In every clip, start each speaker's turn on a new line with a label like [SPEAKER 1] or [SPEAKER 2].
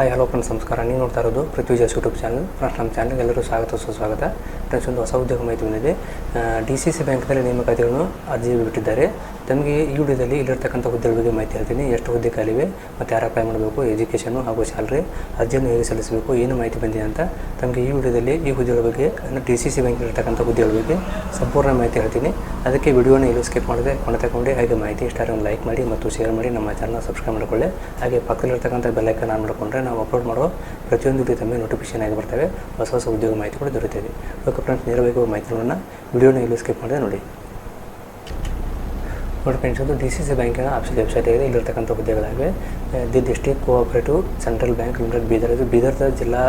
[SPEAKER 1] Hi hello friends ನಮಸ್ಕಾರ. ನೀವು ನೋಡ್ತಾ ಇರೋದು ಪೃಥ್ವಿಜಾಸ್ ಯೂಟ್ಯೂಬ್ ಚಾನಲ್ ಫ್ರೆಂಡ್ಸ್ ನಮ್ಮ ಚಾನಲ್ಗೆ ಎಲ್ಲರೂ ಸ್ವಾಗತ ಸುಸ್ವಾಗತ ಫ್ರೆಂಡ್ಸ್ ಒಂದು ಹೊಸ ಉದ್ಯೋಗ ಮಾಹಿತಿ ಬಂದಿದೆ. ಡಿ ಸಿ ಸಿ ಬ್ಯಾಂಕ್ನಲ್ಲಿ ನೇಮಕಾತಿಗಳನ್ನು ಅರ್ಜಿ ಬಿಟ್ಟಿದ್ದಾರೆ. ತಮಗೆ ಈ ವಿಡಿಯೋದಲ್ಲಿ ಇಲ್ಲಿರ್ತಕ್ಕಂಥ ಹುದ್ದೆಗಳ ಬಗ್ಗೆ ಮಾಹಿತಿ ಹೇಳ್ತೀನಿ. ಎಷ್ಟು ಹುದ್ದೆ ಕಾಲಿವೆ ಮತ್ತು ಯಾರು ಅಪ್ಲೈ ಮಾಡಬೇಕು ಎಜುಕೇಷನು ಹಾಗೂ ಸ್ಯಾಲ್ರಿ ಅರ್ಜಿಯನ್ನು ಹೇಗೆ ಸಲ್ಲಿಸಬೇಕು, ಏನು ಮಾಹಿತಿ ಬಂದಿದೆ ಅಂತ ತಮಗೆ ಈ ವಿಡಿಯೋದಲ್ಲಿ ಈ ಹುದ್ದೆಗಳ ಬಗ್ಗೆ ಡಿ ಸಿ ಸಿ ಬ್ಯಾಂಕ್ನಲ್ಲಿರ್ತಕ್ಕಂಥ ಹುದ್ದೆಗಳ ಬಗ್ಗೆ ಸಂಪೂರ್ಣ ಮಾಹಿತಿ ಹೇಳ್ತೀನಿ. ಅದಕ್ಕೆ ವಿಡಿಯೋನ ಇಲ್ಲಿ ಸ್ಕಿಪ್ ಮಾಡಿದೆ ಕೊನೆ ತಗೊಂಡು ಹಾಗೆ ಮಾಹಿತಿ ಇಷ್ಟ ಒಂದು ಲೈಕ್ ಮಾಡಿ ಮತ್ತು ಶೇರ್ ಮಾಡಿ ನಮ್ಮ ಚಾನಲ್ ಸಬ್ಸ್ಕ್ರೈಬ್ ಮಾಡಿಕೊಳ್ಳಿ. ಹಾಗೆ ಪಕ್ಕದಲ್ಲಿರ್ತಕ್ಕಂಥ ಬೆಲ್ಲೈಕನ್ ಆನ್ ಮಾಡಿಕೊಂಡ್ರೆ ನಾವು ಅಪ್ಲೋಡ್ ಮಾಡೋ ಪ್ರತಿಯೊಂದು ವಿಡಿಯೋ ತಮ್ಮ ನೋಟಿಫಿಕೇಶನ್ ಆಗಿ ಬರ್ತವೆ. ಹೊಸ ಹೊಸ ಉದ್ಯೋಗ ಮಾಹಿತಿ ಕೂಡ ಓಕೆ ಫ್ರೆಂಡ್ಸ್ ನೇರವಾಗಿ ಮಾಹಿತಿಗಳನ್ನು ವಿಡಿಯೋನ ಇಲ್ಲಿ ಸ್ಕಿಪ್ ಮಾಡಿದೆ ನೋಡಿ. ನೋಡಿ ಫ್ರೆಂಡ್ಸ್ ಅದು ಡಿ ಸಿ ಸಿ ಬ್ಯಾಂಕಿನ ಆಫೀಸ್ ವೆಬ್ಸೈಟ್ ಆಗಿದೆ ಇಲ್ಲಿರ್ತಕ್ಕಂಥ ಹುದ್ದೆಗಳಾಗಿವೆ. The district cooperative central bank limited Bidar ಇದು. ಬೀದರ್ದ ಜಿಲ್ಲಾ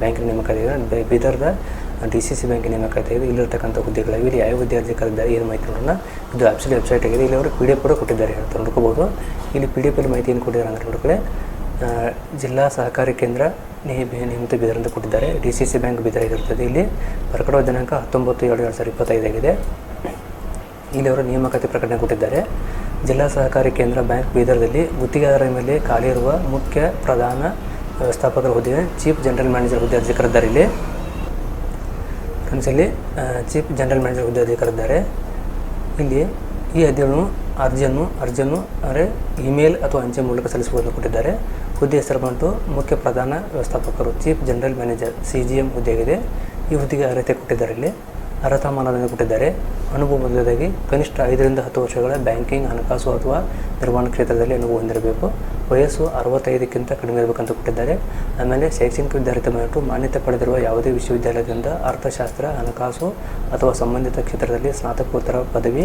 [SPEAKER 1] ಬ್ಯಾಂಕಿನ ನೇಮಕಾತಿ ಇದೆ ಬೀದರ್ದ ಡಿ ಸಿ ಸಿ ಬ್ಯಾಂಕಿನ ನೇಮಕಾತಿ ಇದೆ ಇಲ್ಲಿರ್ತಕ್ಕಂಥ ಹುದ್ದೆಗಳಾಗಿವೆ. ಇಲ್ಲಿ ಯಾವ ಹುದ್ದೆ ಅರ್ಜಿ ಏನು ಮಾಹಿತಿ ನೋಡೋಣ. ಇದು ಆಫೀಸ್ ವೆಬ್ಸೈಟ್ ಆಗಿದೆ. ಇಲ್ಲಿ ಅವರು ಪಿ ಡಿ ಎಫ್ ಕೂಡ ಕೊಟ್ಟಿದ್ದಾರೆ ಅಂತ ನೋಡ್ಕೋಬೋದು ಇಲ್ಲಿ ಪಿ ಡಿ ಎಫಲ್ಲಿ ಮಾಹಿತಿ ಏನು ಕೊಟ್ಟಿದ್ದಾರೆ ಅಂತ ನೋಡ್ಕೊಳ್ಳಿ. ಜಿಲ್ಲಾ ಸಹಕಾರಿ ಕೇಂದ್ರ ನಿಯಮಿತ ಬೀದರ್ ಅಂತ ಕೊಟ್ಟಿದ್ದಾರೆ. D C C bank Bidar ಆಗಿರ್ತದೆ ಇಲ್ಲಿ. ಪ್ರಕಟವಾದ ದಿನಾಂಕ ಹತ್ತೊಂಬತ್ತು ಎರಡು ಎರಡು ಸಾವಿರದ ಇಪ್ಪತ್ತೈದಾಗಿದೆ ಇಲ್ಲಿ ಅವರು ನೇಮಕಾತಿ ಪ್ರಕಟಣೆ ಕೊಟ್ಟಿದ್ದಾರೆ. ಜಿಲ್ಲಾ ಸಹಕಾರಿ ಕೇಂದ್ರ ಬ್ಯಾಂಕ್ ಬೀದರ್ದಲ್ಲಿ ಗುತ್ತಿಗೆದಾರರ ಮೇಲೆ ಖಾಲಿ ಇರುವ ಮುಖ್ಯ ಪ್ರಧಾನ ವ್ಯವಸ್ಥಾಪಕರ ಹುದ್ದೆ ಚೀಫ್ ಜನರಲ್ ಮ್ಯಾನೇಜರ್ ಹುದ್ದೆ ಅರ್ಜಿ ಕರೆದಿದ್ದಾರೆ ಫ್ರೆಂಡ್ಸ್, ಇಲ್ಲಿ ಚೀಫ್ ಜನರಲ್ ಮ್ಯಾನೇಜರ್ ಹುದ್ದೆ ಅರ್ಜಿ ಕರೆದಿದ್ದಾರೆ ಇಲ್ಲಿ ಈ ಅರ್ಜಿಯನ್ನು ಅರ್ಜಿಯನ್ನು ಅರ್ಜಿಯನ್ನು, ಅಂದರೆ ಇಮೇಲ್ ಅಥವಾ ಅಂಚೆ ಮೂಲಕ ಸಲ್ಲಿಸಬಹುದು ಕೊಟ್ಟಿದ್ದಾರೆ. ಹುದ್ದೆ ಹೆಸರು ಮುಖ್ಯ ಪ್ರಧಾನ ವ್ಯವಸ್ಥಾಪಕರು, chief general manager, C G M ಹುದ್ದೆಯಾಗಿದೆ. ಈ ಹುದ್ದೆಗೆ ಅರ್ಹತೆ ಕೊಟ್ಟಿದ್ದಾರೆ ಇಲ್ಲಿ. ಅರ್ಹತಾ ಕೊಟ್ಟಿದ್ದಾರೆ. ಅನುಭವ ಮೊದಲದಾಗಿ ಕನಿಷ್ಠ ಐದರಿಂದ ಹತ್ತು ವರ್ಷಗಳ ಬ್ಯಾಂಕಿಂಗ್, ಹಣಕಾಸು ಅಥವಾ ನಿರ್ವಹಣಾ ಕ್ಷೇತ್ರದಲ್ಲಿ ಅನುಭವ ಹೊಂದಿರಬೇಕು. ವಯಸ್ಸು ಅರವತ್ತೈದಕ್ಕಿಂತ ಕಡಿಮೆ ಇರಬೇಕಂತ ಕೊಟ್ಟಿದ್ದಾರೆ. ಆಮೇಲೆ ಶೈಕ್ಷಣಿಕ ವಿದ್ಯಾರ್ಥಿ ಬಂದ್ಬಿಟ್ಟು ಮಾನ್ಯತೆ ಪಡೆದಿರುವ ಯಾವುದೇ ವಿಶ್ವವಿದ್ಯಾಲಯದಿಂದ ಅರ್ಥಶಾಸ್ತ್ರ, ಹಣಕಾಸು ಅಥವಾ ಸಂಬಂಧಿತ ಕ್ಷೇತ್ರದಲ್ಲಿ ಸ್ನಾತಕೋತ್ತರ ಪದವಿ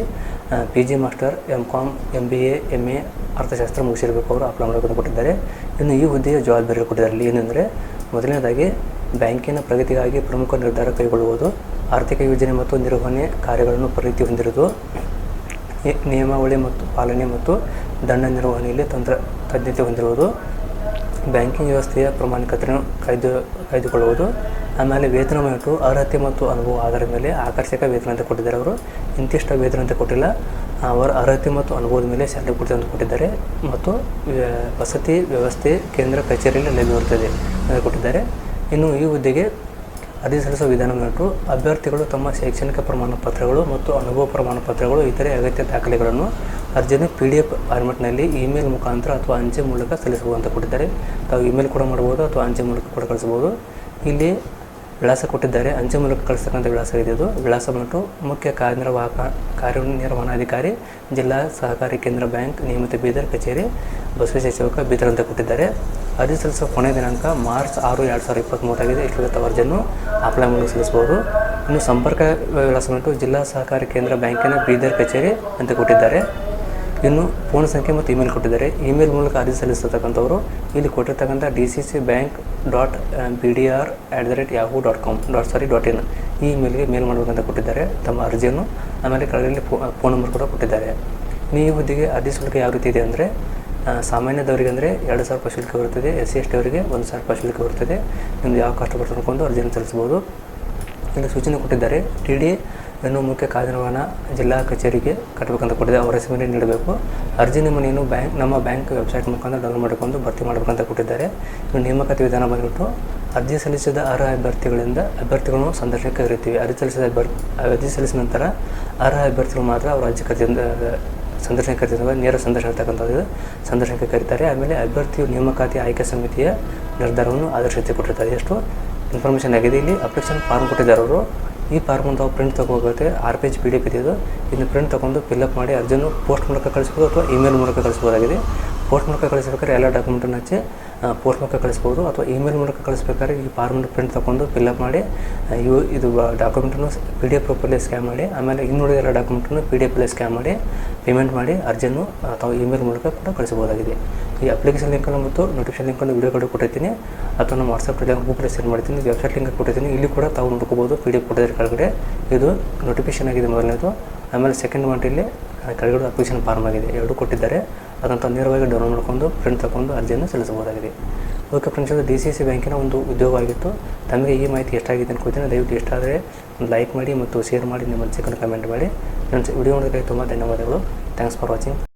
[SPEAKER 1] P G master M com M B A M A ಅರ್ಥಶಾಸ್ತ್ರ ಮುಗಿಸಿರಬೇಕು ಅವರು ಅಪ್ಲೈ ಮಾಡಬೇಕಂತ ಕೊಟ್ಟಿದ್ದಾರೆ. ಇನ್ನು ಈ ಹುದ್ದೆಯ ಜವಾಬ್ದಾರಿ ಕೊಟ್ಟಿದ್ದಾರೆ. ಏನೆಂದರೆ, ಮೊದಲನೇದಾಗಿ ಬ್ಯಾಂಕಿನ ಪ್ರಗತಿಗಾಗಿ ಪ್ರಮುಖ ನಿರ್ಧಾರ ಕೈಗೊಳ್ಳುವುದು. ಆರ್ಥಿಕ ಯೋಜನೆ ಮತ್ತು ನಿರ್ವಹಣೆ ಕಾರ್ಯಗಳನ್ನು ಪರಿಣಿತಿ ಹೊಂದಿರುವುದು. ನಿಯಮಾವಳಿ ಮತ್ತು ಪಾಲನೆ ಮತ್ತು ದಂಡ ನಿರ್ವಹಣೆಯಲ್ಲಿ ತಂತ್ರ, ತಜ್ಞತೆ ಹೊಂದಿರುವುದು. ಬ್ಯಾಂಕಿಂಗ್ ವ್ಯವಸ್ಥೆಯ ಪ್ರಾಮಾಣಿಕತೆಯನ್ನು ಕಾಯ್ದು, ಕಾಯ್ದುಕೊಳ್ಳುವುದು. ಆಮೇಲೆ ವೇತನ ಮತ್ತು ಅರ್ಹತೆ ಮತ್ತು ಅನುಭವ ಆಧಾರದ ಮೇಲೆ ಆಕರ್ಷಕ ವೇತನ ಅಂತ ಕೊಟ್ಟಿದ್ದಾರೆ ಅವರು. ಇಂತಿಷ್ಟ ವೇತನ ಅಂತ ಕೊಟ್ಟಿಲ್ಲ. ಅವರ ಅರ್ಹತೆ ಮತ್ತು ಅನುಭವದ ಮೇಲೆ ಸ್ಯಾಲರಿ ಕೊಡ್ತಾರೆ ಅಂತ ಕೊಟ್ಟಿದ್ದಾರೆ. ಮತ್ತು ವಸತಿ ವ್ಯವಸ್ಥೆ ಕೇಂದ್ರ ಕಚೇರಿಯಲ್ಲಿ ಲಭ್ಯವಿರುತ್ತದೆ ಅಂತ ಕೊಟ್ಟಿದ್ದಾರೆ. ಇನ್ನು ಈ ಹುದ್ದೆಗೆ ಅರ್ಜಿ ಸಲ್ಲಿಸುವ ವಿಧಾನ ಬಂದ್ಬಿಟ್ಟು ಅಭ್ಯರ್ಥಿಗಳು ತಮ್ಮ ಶೈಕ್ಷಣಿಕ ಪ್ರಮಾಣ ಪತ್ರಗಳು ಮತ್ತು ಅನುಭವ ಪ್ರಮಾಣ ಪತ್ರಗಳು ಇತರೆ ಅಗತ್ಯ ದಾಖಲೆಗಳನ್ನು ಅರ್ಜಿಯನ್ನು ಪಿ ಡಿ ಎಫ್ ಫಾರ್ಮೆಟ್ನಲ್ಲಿ ಇಮೇಲ್ ಮುಖಾಂತರ ಅಥವಾ ಅಂಚೆ ಮೂಲಕ ಸಲ್ಲಿಸಬಹುದು ಅಂತ ಕೊಟ್ಟಿದ್ದಾರೆ. ತಾವು ಇಮೇಲ್ ಕೂಡ ಮಾಡ್ಬೋದು ಅಥವಾ ಅಂಚೆ ಮೂಲಕ ಕೂಡ ಕಳಿಸ್ಬೋದು ಇಲ್ಲಿ ವಿಳಾಸ ಕೊಟ್ಟಿದ್ದಾರೆ. ಅಂಚೆ ಮೂಲಕ ಕಳಿಸ್ತಕ್ಕಂಥ ವಿಳಾಸ ಇದೆ ಇದು ವಿಳಾಸ ಬಂದ್ಬಿಟ್ಟು ಮುಖ್ಯ ಕಾರ್ಯನಿರ್ವಾಹಕ ಕಾರ್ಯನಿರ್ವಹಣಾಧಿಕಾರಿ, ಜಿಲ್ಲಾ ಸಹಕಾರಿ ಕೇಂದ್ರ ಬ್ಯಾಂಕ್ ನಿಯಮಿತ ಬೀದರ್ ಕಚೇರಿ ಬಸವೇಶ್ವರ ಚೌಕ ಬೀದರ್ ಅಂತ ಕೊಟ್ಟಿದ್ದಾರೆ. ಅರ್ಜಿ ಸಲ್ಲಿಸುವ ಕೊನೆಯ ದಿನಾಂಕ ಮಾರ್ಚ್ ಆರು, ಎರಡು ಸಾವಿರದ ಇಪ್ಪತ್ತ್ಮೂರಾಗಿದೆ ಇಷ್ಟೊತ್ತು ಅರ್ಜಿಯನ್ನು ಅಪ್ಲೈ ಮೂಲಕ ಸಲ್ಲಿಸಬಹುದು ಇನ್ನು ಸಂಪರ್ಕ ವಿಳಾಸ ಬಂದ್ಬಿಟ್ಟು ಜಿಲ್ಲಾ ಸಹಕಾರಿ ಕೇಂದ್ರ ಬ್ಯಾಂಕಿನ ಬೀದರ್ ಕಚೇರಿ ಅಂತ ಕೊಟ್ಟಿದ್ದಾರೆ. ಇನ್ನು ಫೋನ್ ಸಂಖ್ಯೆ ಮತ್ತು ಇಮೇಲ್ ಕೊಟ್ಟಿದ್ದಾರೆ. ಇಮೇಲ್ ಮೂಲಕ ಅರ್ಜಿ ಸಲ್ಲಿಸತಕ್ಕಂಥವ್ರು ಇಲ್ಲಿ ಕೊಟ್ಟಿರ್ತಕ್ಕಂಥ D C C bank dot P D R at the rate Yahoo dot com dot sorry dot in ಈ ಇಮೇಲ್ಗೆ ಮೇಲ್ ಮಾಡಬೇಕಂತ ಕೊಟ್ಟಿದ್ದಾರೆ. ತಮ್ಮ ಅರ್ಜಿಯನ್ನು ಆಮೇಲೆ ಕೆಳಗಡೆ ಫೋನ್ ನಂಬರ್ ಕೂಡ ಕೊಟ್ಟಿದ್ದಾರೆ. ಈ ಹುದ್ದೆಗೆ ಅರ್ಜಿ ಶುಲ್ಕ ಯಾವ ರೀತಿ ಇದೆ ಅಂದರೆ ಸಾಮಾನ್ಯದವರಿಗೆ ಅಂದರೆ ಎರಡು ಸಾವಿರ ರೂಪಾಯಿ ಶುಲ್ಕ ಬರ್ತದೆ ಎಸ್ ಸಿ ಎಸ್ ಟಿ ಅವರಿಗೆ ಒಂದು ಸಾವಿರ ರೂಪಾಯಿ ಶುಲ್ಕ ಬರ್ತದೆ ನಿಮ್ದು ಯಾವ ಕಷ್ಟ ಬರ್ತದೆ ಅರ್ಜಿಯನ್ನು ಸಲ್ಲಿಸ್ಬೋದು ಇಲ್ಲಿ ಸೂಚನೆ ಕೊಟ್ಟಿದ್ದಾರೆ. ಟಿ ಡಿ ಇನ್ನು ಮುಖ್ಯ ಕಾರ್ಯನಿರ್ವಹಣ ಜಿಲ್ಲಾ ಕಚೇರಿಗೆ ಕಟ್ಟಬೇಕಂತ ಕೊಟ್ಟಿದೆ ಅವರ ಹೆಸರಿನಲ್ಲಿ ನೀಡಬೇಕು. ಅರ್ಜಿ ನಮೂನೆಯನ್ನು ಬ್ಯಾಂಕ್, ನಮ್ಮ ಬ್ಯಾಂಕ್ ವೆಬ್ಸೈಟ್ ಮುಖಾಂತರ ಡೌನ್ಲೋಡ್ ಮಾಡಿಕೊಂಡು ಭರ್ತಿ ಮಾಡಬೇಕಂತ ಕೊಟ್ಟಿದ್ದಾರೆ. ಇನ್ನು ನೇಮಕಾತಿ ವಿಧಾನ ಬಂದ್ಬಿಟ್ಟು ಅರ್ಜಿ ಸಲ್ಲಿಸಿದ ಅರ್ಹ ಅಭ್ಯರ್ಥಿಗಳಿಂದ ಅಭ್ಯರ್ಥಿಗಳನ್ನು ಸಂದರ್ಶನಕ್ಕೆ ಕರೆಯುತ್ತೀವಿ ಅರ್ಜಿ ಸಲ್ಲಿಸಿದ ಅಭ್ಯರ್ಥಿ ಅರ್ಜಿ ಸಲ್ಲಿಸಿದ ನಂತರ ಅರ್ಹ ಅಭ್ಯರ್ಥಿಗಳು ಮಾತ್ರ ಅವರ ಅರ್ಜಿ ಕರೆದಿಂದ ಸಂದರ್ಶನ ಕರೀತಾರೆ ನೇರ ಸಂದರ್ಶನ ಇರ್ತಕ್ಕಂಥದ್ದು ಸಂದರ್ಶನಕ್ಕೆ ಕರೀತಾರೆ. ಆಮೇಲೆ ಅಭ್ಯರ್ಥಿಯು ನೇಮಕಾತಿ ಆಯ್ಕೆ ಸಮಿತಿಯ ನಿರ್ಧಾರವನ್ನು ಆದರ್ಶತೆ ಕೊಟ್ಟಿರ್ತಾರೆ. ಎಷ್ಟು ಇನ್ಫಾರ್ಮೇಷನ್ ಆಗಿದೆ. ಇಲ್ಲಿ ಅಪ್ಲಿಕೇಶನ್ ಫಾರ್ಮ್ ಕೊಟ್ಟಿದ್ದಾರೆ ಅವರು. ಈ ಫಾರ್ಮನ್ನು ತಾವು print ತೊಗೋಬೇಕಾಗುತ್ತೆ R P H P D F ಇದೆ ಇದು ಇದನ್ನು ಪ್ರಿಂಟ್ ತೊಗೊಂಡು ಫಿಲ್ಅಪ್ ಮಾಡಿ ಅರ್ಜಿಯನ್ನು ಪೋಸ್ಟ್ ಮೂಲಕ ಕಳಿಸ್ಬೋದು ಅಥವಾ ಇಮೇಲ್ ಮೂಲಕ ಕಳಿಸ್ಬೋದಾಗಿದೆ. ಪೋಸ್ಟ್ ಮೂಲಕ ಕಳಿಸ್ಬೇಕಾದ್ರೆ ಎಲ್ಲ ಡಾಕ್ಯುಮೆಂಟನ್ನು ಹಚ್ಚಿ ಪೋಸ್ಟ್ ಮೂಲಕ ಕಳಿಸ್ಬೋದು ಅಥವಾ ಇಮೇಲ್ ಮೂಲಕ ಕಳಿಸ್ಬೇಕಾದ್ರೆ ಈ ಫಾರ್ಮನ್ನು ಪ್ರಿಂಟ್ ತೊಗೊಂಡು ಫಿಲ್ಅಪ್ ಮಾಡಿ ಇವು, ಇದು ಡಾಕ್ಯುಮೆಂಟನ್ನು ಪಿ ಡಿ ಎಫ್ ರೂಪಲ್ಲಿ ಸ್ಕ್ಯಾನ್ ಮಾಡಿ, ಆಮೇಲೆ ಇನ್ನುಳಿದ ಎಲ್ಲ ಡಾಕ್ಯುಮೆಂಟನ್ನು ಪಿ ಡಿ ಎಫಲ್ಲಿ ಸ್ಕ್ಯಾನ್ ಮಾಡಿ ಪೇಮೆಂಟ್ ಮಾಡಿ ಅರ್ಜಿಯನ್ನು ಅಥವಾ ಇಮೇಲ್ ಮೂಲಕ ಕೂಡ ಕಳಿಸಬಹುದಾಗಿದೆ ಈ ಅಪ್ಲಿಕೇಶನ್ ಲಿಂಕನ್ನು ಮತ್ತು ನೋಟಿಫಿಕೇಶನ್ ಲಿಂಕನ್ನು ವೀಡಿಯೋ ಕಡೆ ಕೊಟ್ಟಿರ್ತೀನಿ. ಅಥವಾ ನಮ್ಮ ವಾಟ್ಸಪ್ ಗೂಗಲ್ ಸೆಂಡ್ ಮಾಡ್ತೀನಿ. ವೆಬ್ಸೈಟ್ ಲಿಂಕ್ ಕೊಟ್ಟಿರ್ತೀನಿ. ಇಲ್ಲಿ ಕೂಡ ತಾವು ನೋಡ್ಕೋಬೋದು ಪಿ ಡಿ ಎಫ್ ಕೊಟ್ಟಿದ್ದಾರೆ ಕೆಳಗಡೆ. ಇದು ನೋಟಿಫಿಕೇಶನ್ ಆಗಿದೆ ಮೊದಲನೇದು. ಆಮೇಲೆ ಸೆಕೆಂಡ್ ಮಂಟಲ್ಲಿ ಕೆಳಗಡೆ ಅಪ್ಲಿಕೇಶನ್ ಫಾರ್ಮ್ ಆಗಿದೆ. ಎರಡು ಕೊಟ್ಟಿದ್ದಾರೆ. ಅದನ್ನು ನೇರವಾಗಿ ಡೌನ್ಲೋಡ್ ಮಾಡ್ಕೊಂಡು ಪ್ರಿಂಟ್ ತಗೊಂಡು ಅರ್ಜಿಯನ್ನು ಸಲ್ಲಿಸಬಹುದಾಗಿದೆ. ಓಕೆ ಫ್ರೆಂಡ್ಸ್ ಅದು ಡಿ ಸಿ ಸಿ ಬ್ಯಾಂಕಿನ ಒಂದು ಉದ್ಯೋಗ ಆಗಿತ್ತು. ತಮಗೆ ಈ ಮಾಹಿತಿ ಎಷ್ಟಾಗಿದೆ ಅನ್ಕೋತೀನಿ ದಯವಿಟ್ಟು ಒಂದು ಲೈಕ್ ಮಾಡಿ ಮತ್ತು ಶೇರ್ ಮಾಡಿ. ನಿಮ್ಮ ಮನಸ್ಸಿಗೆ ಕಮೆಂಟ್ ಮಾಡಿ. ಫ್ರೆಂಡ್ಸ್ ವಿಡಿಯೋ ನೋಡೋದಕ್ಕೆ ತುಂಬ ಧನ್ಯವಾದಗಳು. Thanks for watching